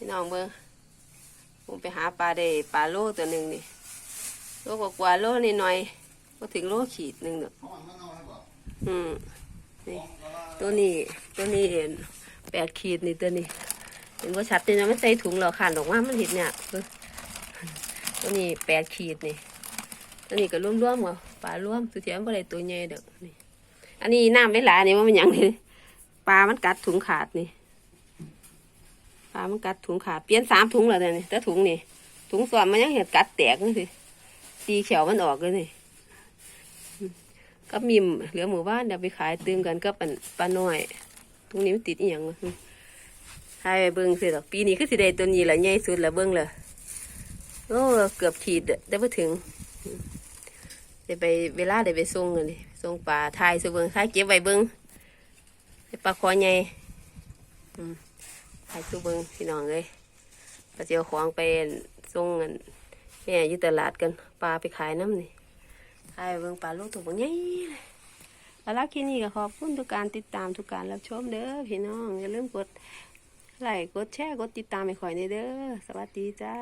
พี่น้องเบิ่งผมไปหาปลาได้ปลาโลตัวหนึ่งนี่โลกว่าโลนี่หน่อยก็ถึงโลขีดหนึ่งเนาะอืมนี่ตัวนี้ตัวนี้เห็นแปดขีดนี่ตัวนี้ เห็นว่าชัดจริงไม่ใส่ถุงหรอกค่ะดอกว่ามันเห็นเนี่ยตัวนี้แปดขีดนี่ตัวนี้ก็ร่วมๆกับปลาร่วมสุดท้ายมันอะไรตัวใหญ่เด้อนี่อันนี้น้ำไม่หลานี่ว่ามันยังนี่ปลามันกัดถุงขาดนี่ ปลามันกัดถุงขาดเปลี่ยนสามถุงแล้วเดี๋ยแต่ถุงนี่ถุงส่วนมันยังเห็นกัดแตกนี่สิตีเขียวมันออกเลยนี่อืมก็มิมเหลือหมู่บ้านเดี๋ยวไปขายตื่มกันก็ป็นปลาน้อยถุงนี้มันติดอีหยังวะอืมให้เบิ้งสิดอกปีนี้คือสิได้ตัวนี้แหละใหญ่สุดละเบิ้งเลยโอ้เกือบขีดได้ไปถึงอืมได้ไปเวลาได้ไปส่งเลยส่งปลาทายสุเบิ้งทายเก็บไว้เบิ้งได้ปลาคอใหญ่ขายสู้เบิงพี่น้องเลยปลาเจียวของไปส่งเงินแม่อยู่ตลาดกันปลาไปขายน้ำนี่ขายเบิงปลาลูกถูกบางใหญ่เลยเอาลักที่นี่ก็ขอบคุณทุกการติดตามทุกการรับชมเด้อพี่น้องอย่าลืมกดไลค์กดแชร์กดติดตามให้ข่อยในเด้อสวัสดีจ้า